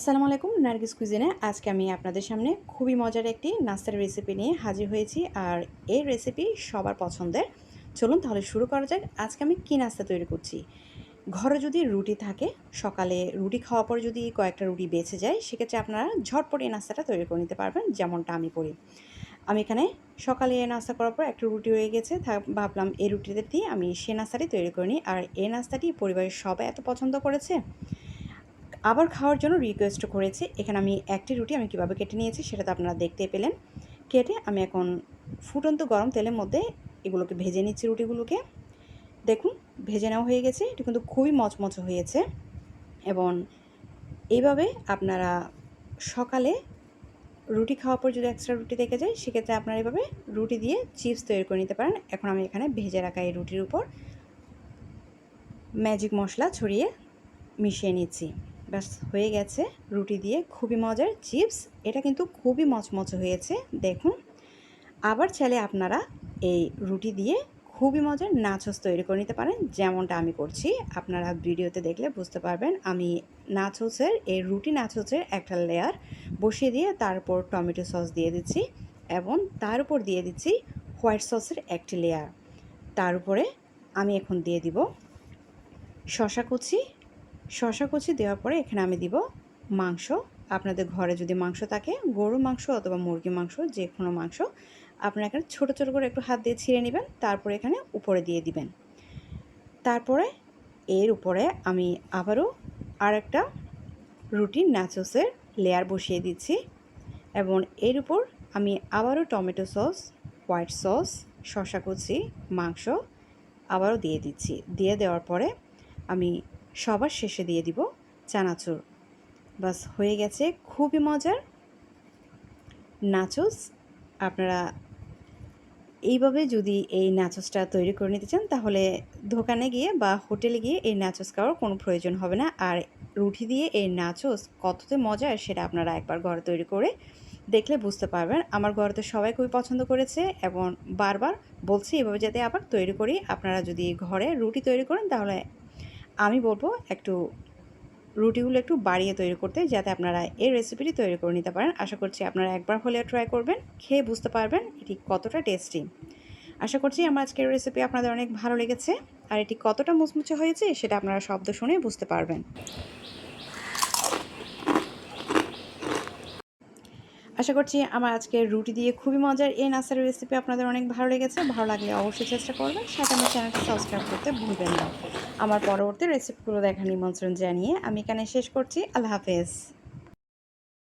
আসসালামু আলাইকুম, নার্গিস কুইজিনে। আজকে আমি আপনাদের সামনে খুবই মজার একটি নাস্তার রেসিপি নিয়ে হাজির হয়েছি, আর এই রেসিপি সবার পছন্দের। চলুন তাহলে শুরু করা যাক, আজকে আমি কী নাস্তা তৈরি করছি? ঘরে যদি রুটি থাকে, সকালে রুটি খাওয়ার পর যদি কয়েকটা রুটি বেঁচে যায়, সেক্ষেত্রে আপনারা ঝটপট এই নাস্তাটা তৈরি করে নিতে পারবেন, যেমনটা আমি করি। আমি এখানে সকালে এই নাস্তা করার পর একটা রুটি রয়ে গেছে ভাবলাম এই রুটিতে দিয়ে আমি সে নাস্তাটি তৈরি করে নিই। আর এই নাস্তাটি পরিবারের সবাই এত পছন্দ করেছে আবার খাওয়ার জন্য রিকোয়েস্ট করেছে। এখানে আমি একটি রুটি আমি কীভাবে কেটে নিয়েছি সেটা তো আপনারা দেখতে পেলেন। কেটে আমি এখন ফুটন্ত গরম তেলের মধ্যে এগুলোকে ভেজে নিচ্ছি রুটিগুলোকে। দেখুন, ভেজে নেওয়া হয়ে গেছে। এটা কিন্তু খুবই মচমচ হয়েছে। এবং এইভাবে আপনারা সকালে রুটি খাওয়ার পর যদি এক্সট্রা রুটি থেকে যায়, সেক্ষেত্রে আপনারা এভাবে রুটি দিয়ে চিপস তৈরি করে নিতে পারেন। এখন আমি এখানে ভেজে রাখা এই রুটির উপর ম্যাজিক মশলা ছড়িয়ে মিশিয়ে নিচ্ছি। ব্যাস হয়ে গেছে রুটি দিয়ে। খুবই মজার চিপস। এটা কিন্তু খুবই মচমচে হয়েছে, দেখুন। আবার চাইলে আপনারা এই রুটি দিয়ে খুবই মজার নাচস তৈরি করে নিতে পারেন, যেমনটা আমি করছি। আপনারা ভিডিওতে দেখলে বুঝতে পারবেন, আমি নাচসের এই রুটি নাচসের একটা লেয়ার বসিয়ে দিয়ে তারপর টমেটো সস দিয়ে দিচ্ছি এবং তার উপর দিয়ে দিচ্ছি হোয়াইট সসের একটি লেয়ার তার উপরে আমি এখন দিয়ে দিব শশা কুচি শশা কুচি দেওয়ার পরে এখানে আমি দিব মাংস। আপনাদের ঘরে যদি মাংস থাকে গরু মাংস অথবা মুরগি মাংস যে কোনো মাংস, আপনারা এখানে ছোটো ছোটো করে একটু হাত দিয়ে ছিঁড়ে নেবেন, তারপরে এখানে উপরে দিয়ে দিবেন। তারপরে এর উপরে আমি আবারও আর একটা রুটি নাচোসের লেয়ার বসিয়ে দিচ্ছি এবং এর উপর আমি আবারও টমেটো সস হোয়াইট সস শশা কুচি, মাংস আবারও দিয়ে দিচ্ছি। দিয়ে দেওয়ার পরে আমি সবার শেষে দিয়ে দিব চানাচুর। বাস, হয়ে গেছে খুবই মজার নাচোস। আপনারা এইভাবে যদি এই নাচোসটা তৈরি করে নিতে চান, তাহলে দোকানে গিয়ে বা হোটেলে গিয়ে এই নাচোস খাওয়ার কোনো প্রয়োজন হবে না। আর রুটি দিয়ে এই নাচোস কততে মজার সেটা আপনারা একবার ঘরে তৈরি করে দেখলে বুঝতে পারবেন। আমার ঘরে তো সবাই খুবই পছন্দ করেছে এবং বারবার বলছি এভাবে যাতে আবার তৈরি করি। আপনারা যদি ঘরে রুটি তৈরি করেন, তাহলে আমি বলব একটু রুটিগুলো একটু বাড়িয়ে তৈরি করতে, যাতে আপনারা এই রেসিপিটি তৈরি করে নিতে পারেন। আশা করছি আপনারা একবার হলে ট্রাই করবেন, খেয়ে বুঝতে পারবেন এটি কতটা টেস্টি আশা করছি আমার আজকের রেসিপি আপনাদের অনেক ভালো লেগেছে, আর এটি কতটা মুচমুচে হয়েছে সেটা আপনারা শব্দ শুনে বুঝতে পারবেন। আশা করছি আমার আজকে রুটি দিয়ে খুবই মজার এই নাস্তার রেসিপি আপনাদের অনেক ভালো লেগেছে। ভালো লাগলে অবশ্যই চেষ্টা করবেন। সাথে আমার চ্যানেলটি সাবস্ক্রাইব করতে ভুলবেন না। আমার পরবর্তী রেসিপিগুলো দেখার নিমন্ত্রণ জানিয়ে আমি এখানে শেষ করছি। আল্লাহ হাফেজ।